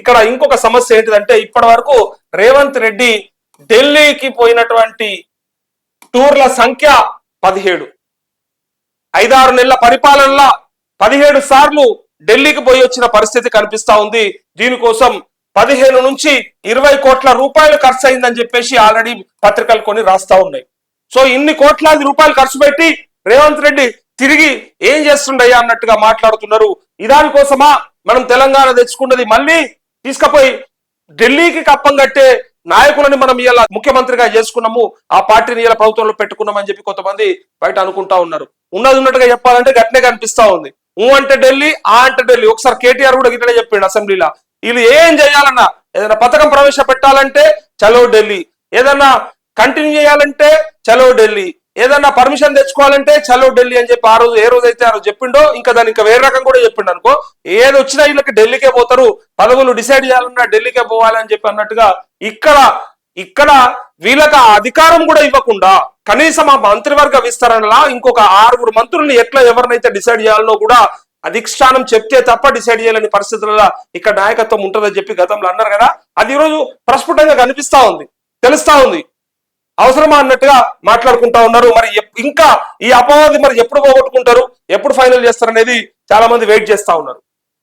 ఇక్కడ ఇంకొక సమస్య ఏంటిదంటే ఇప్పటి వరకు రేవంత్ రెడ్డి ఢిల్లీకి పోయినటువంటి టూర్ల సంఖ్య పదిహేడు. ఐదారు నెలల పరిపాలనలో పదిహేడు సార్లు ఢిల్లీకి పోయి వచ్చిన పరిస్థితి కనిపిస్తా ఉంది. దీనికోసం పదిహేను నుంచి ఇరవై కోట్ల రూపాయలు ఖర్చు అయిందని చెప్పేసి ఆల్రెడీ పత్రికలు కొన్ని రాస్తా ఉన్నాయి. సో ఇన్ని కోట్లాది రూపాయలు ఖర్చు పెట్టి రేవంత్ రెడ్డి తిరిగి ఏం చేస్తుండయ్యా అన్నట్టుగా మాట్లాడుతున్నారు. ఇదాని కోసమా మనం తెలంగాణ తెచ్చుకున్నది మళ్ళీ తీసుకుపోయి ఢిల్లీకి కప్పం కట్టే నాయకులని మనం ఇలా ముఖ్యమంత్రిగా చేసుకున్నాము ఆ పార్టీని ఇలా ప్రభుత్వంలో పెట్టుకున్నామని చెప్పి కొంతమంది బయట అనుకుంటా ఉన్నారు. ఉన్నది ఉన్నట్టుగా చెప్పాలంటే గట్నే కనిపిస్తా ఉంది. ఊ అంటే ఢిల్లీ ఆ అంటే ఢిల్లీ. ఒకసారి కేటీఆర్ కూడా గిట్లనే చెప్పిండు అసెంబ్లీలో. వీళ్ళు ఏం చేయాలన్నా ఏదైనా పథకం ప్రవేశపెట్టాలంటే చలో ఢిల్లీ. ఏదన్నా కంటిన్యూ చేయాలంటే చలో ఢిల్లీ. ఏదన్నా పర్మిషన్ తెచ్చుకోవాలంటే చలో ఢిల్లీ అని చెప్పి ఆ రోజు ఏ రోజు అయితే ఆ రోజు చెప్పిండో ఇంకా దాని ఇంకా వేరే రకం కూడా చెప్పిండు అనుకో ఏది వచ్చినా వీళ్ళకి ఢిల్లీకే పోతారు. పదవులు డిసైడ్ చేయాలన్నా ఢిల్లీకే పోవాలి అని చెప్పి అన్నట్టుగా ఇక్కడ ఇక్కడ వీళ్ళకి ఆ అధికారం కూడా ఇవ్వకుండా కనీసం ఆ మంత్రివర్గ విస్తరణలా ఇంకొక ఆరుగురు మంత్రుల్ని ఎట్లా ఎవరినైతే డిసైడ్ చేయాలనో కూడా అధిష్టానం చెప్తే తప్ప డిసైడ్ చేయలేని పరిస్థితులలో ఇక్కడ నాయకత్వం ఉంటుందని చెప్పి గతంలో అన్నారు కదా. అది ఈరోజు ప్రస్ఫుటంగా కనిపిస్తా ఉంది తెలుస్తా ఉంది. అవసరమా అన్నట్టుగా మాట్లాడుకుంటా ఉన్నారు. మరి ఇంకా ఈ అపవాది మరి ఎప్పుడు పోగొట్టుకుంటారు? ఎప్పుడు ఫైనల్ చేస్తారు అనేది చాలా మంది వెయిట్ చేస్తా ఉన్నారు.